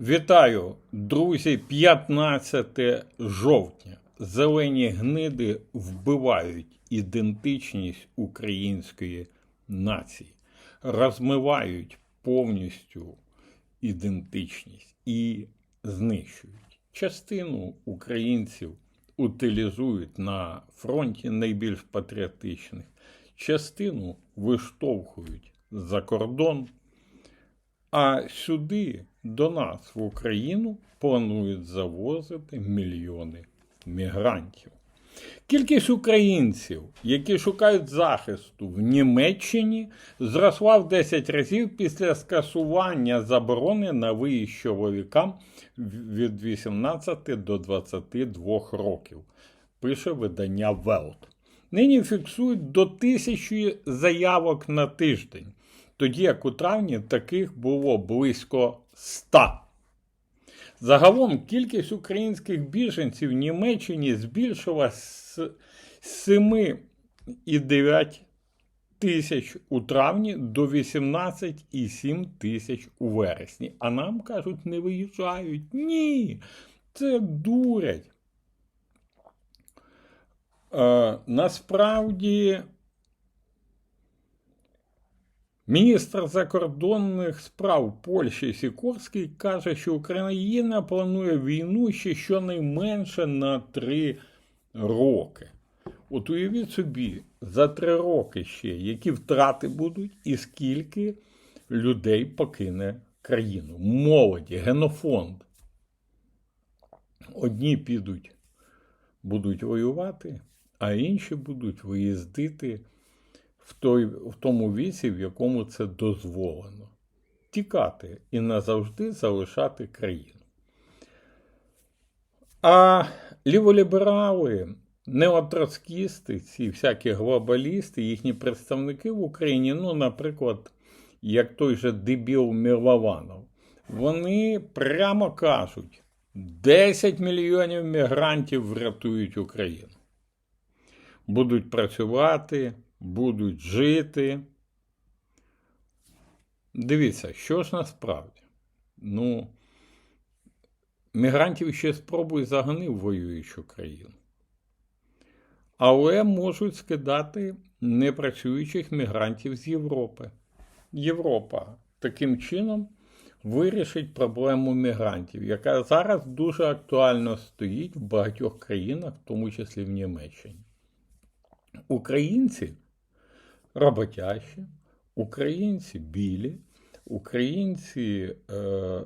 Вітаю, друзі, 15 жовтня. Зелені гниди вбивають ідентичність української нації, розмивають повністю ідентичність і знищують. Частину українців утилізують на фронті найбільш патріотичних, частину виштовхують за кордон. А сюди, до нас, в Україну, планують завозити мільйони мігрантів. Кількість українців, які шукають захисту в Німеччині, зросла в 10 разів після скасування заборони на виїзд чоловікам від 18 до 22 років, пише видання Велт. Нині фіксують до тисячі заявок на тиждень, тоді як у травні таких було близько 100. Загалом кількість українських біженців в Німеччині збільшилась з 7,9 тисяч у травні до 18,7 тисяч у вересні. А нам кажуть, не виїжджають. Ні, це дурять. Е, насправді, міністр закордонних справ Польщі Сікорський каже, що Україна планує війну ще щонайменше на три роки. От уявіть собі, за три роки ще, які втрати будуть, і скільки людей покине країну. Молоді, генофонд. Одні підуть, будуть воювати, а інші будуть виїздити в, той, в тому віці, в якому це дозволено. Тікати і назавжди залишати країну. А ліволіберали, неотроцкісти, ці всякі глобалісти, їхні представники в Україні, ну, наприклад, як той же дебіл Мілованов, вони прямо кажуть, 10 мільйонів мігрантів врятують Україну. Будуть працювати, будуть жити. Дивіться, що ж насправді? Ну, мігрантів ще спробуй загони в воюючу країну. Але можуть скидати непрацюючих мігрантів з Європи. Європа таким чином вирішить проблему мігрантів, яка зараз дуже актуально стоїть в багатьох країнах, в тому числі в Німеччині. Українці роботящі, українці білі, українці е,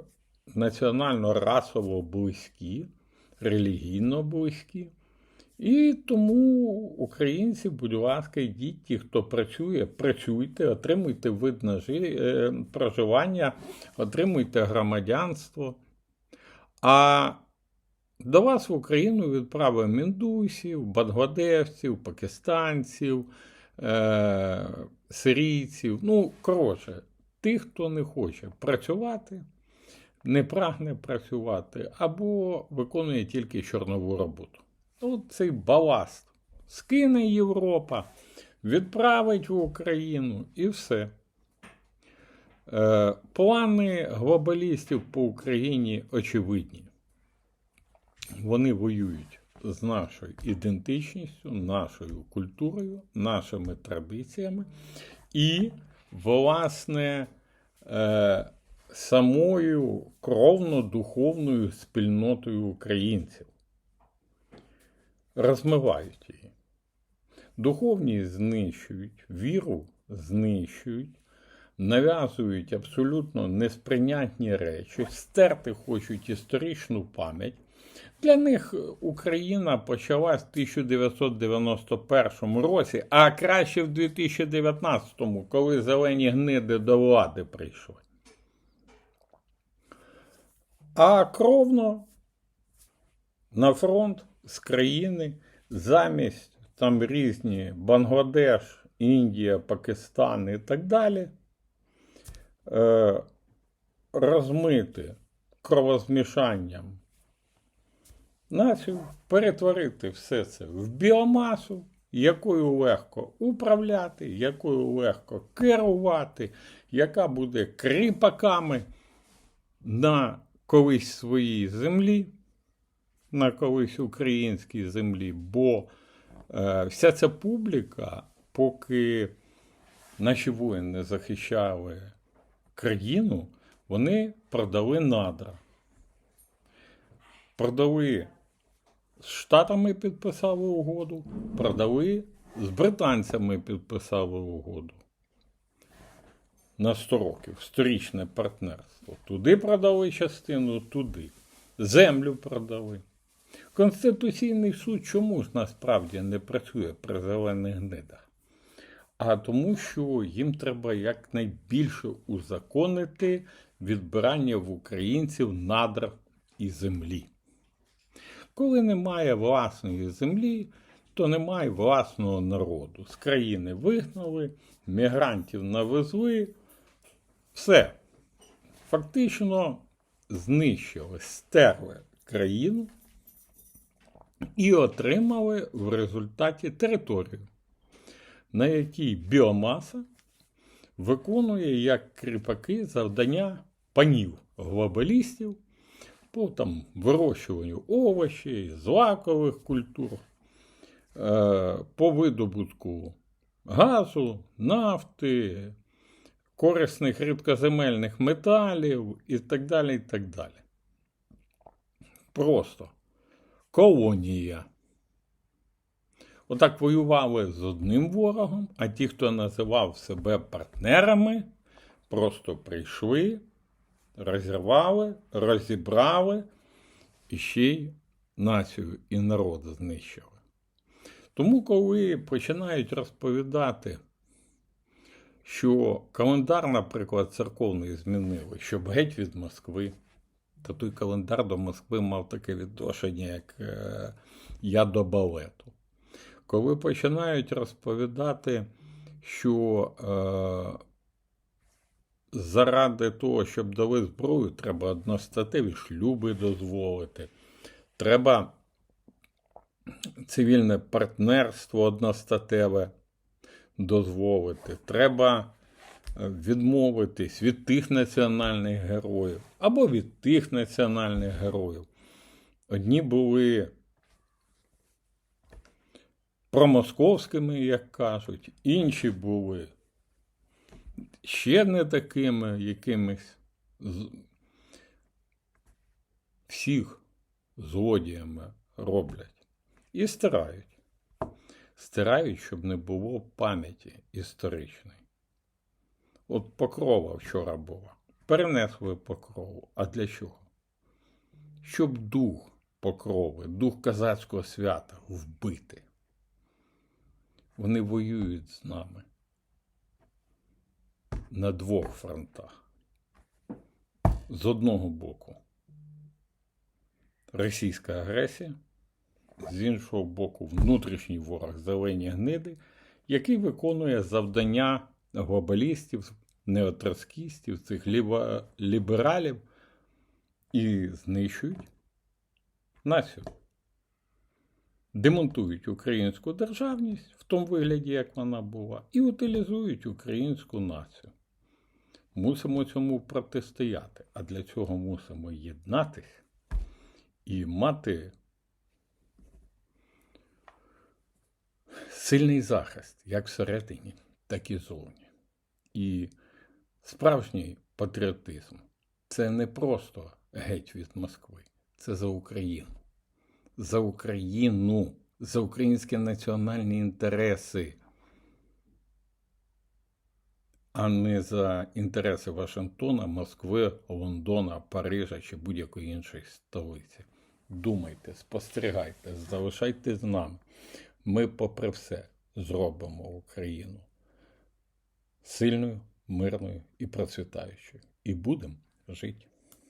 національно-расово близькі, релігійно близькі. І тому українці, будь ласка, йдіть, ті, хто працює, працюйте, отримуйте вид на е, проживання, отримуйте громадянство. А до вас в Україну відправимо індусів, бангладешців, пакистанців, е- сирійців. Ну, коротше, тих, хто не хоче працювати, не прагне працювати, або виконує тільки чорнову роботу. От цей баласт скине Європа, відправить в Україну і все. Е, плани глобалістів по Україні очевидні. Вони воюють з нашою ідентичністю, нашою культурою, нашими традиціями і, власне, е, самою кровно-духовною спільнотою українців. Розмивають її. Духовні знищують, віру знищують, нав'язують абсолютно несприйнятні речі, стерти хочуть історичну пам'ять. Для них Україна почалась в 1991 році, а краще в 2019, коли зелені гниди до влади прийшли. А кровно на фронт з країни замість там різні Бангладеш, Індія, Пакистан і так далі. Е, розмити кровозмішанням націю, перетворити все це в біомасу, якою легко управляти, якою легко керувати, яка буде кріпаками на колись своїй землі, на колись українській землі, бо е, вся ця публіка, поки наші воїни захищали країну, вони продали надра. Продали з Штатами підписали угоду, продали з британцями підписали угоду. На 100 років сторічне партнерство. Туди продали частину, туди. Землю продали. Конституційний суд чому ж насправді не працює при зелених гнидах? А тому, що їм треба якнайбільше узаконити відбирання в українців надр і землі. Коли немає власної землі, то немає власного народу. З країни вигнали, мігрантів навезли, все. Фактично знищили, стерли країну і отримали в результаті територію, на якій біомаса виконує як кріпаки завдання панів глобалістів по там, вирощуванню овочей, злакових культур, е, по видобутку газу, нафти, корисних рідкоземельних металів і так далі. і так далі. Просто колонія. Отак воювали з одним ворогом, а ті, хто називав себе партнерами, просто прийшли, розірвали, розібрали і ще й націю і народ знищили. Тому, коли починають розповідати, що календар, наприклад, церковний змінили, щоб геть від Москви, то той календар до Москви мав таке відношення, як е, я до балету. Коли починають розповідати, що е, заради того, щоб дали зброю, треба одностатеві шлюби дозволити, треба цивільне партнерство одностатеве дозволити, треба е, відмовитись від тих національних героїв або від тих національних героїв. Одні були промосковськими, як кажуть, інші були ще не такими якимись всіх злодіями роблять і стирають. Стирають, щоб не було пам'яті історичної. От покрова вчора була. Перенесли покрову. А для чого? Щоб дух покрови, дух козацького свята вбити. Вони воюють з нами на двох фронтах. З одного боку російська агресія, з іншого боку, внутрішній ворог зелені гниди, який виконує завдання глобалістів, неотроцкістів, цих лібералів і знищують націю. Демонтують українську державність в тому вигляді, як вона була, і утилізують українську націю. Мусимо цьому протистояти, а для цього мусимо єднатися і мати сильний захист як всередині, так і зовні. І справжній патріотизм це не просто геть від Москви, це за Україну. За Україну, за українські національні інтереси, а не за інтереси Вашингтона, Москви, Лондона, Парижа чи будь-якої іншої столиці. Думайте, спостерігайте, залишайтесь з нами. Ми, попри все, зробимо Україну сильною, мирною і процвітаючою. І будемо жити.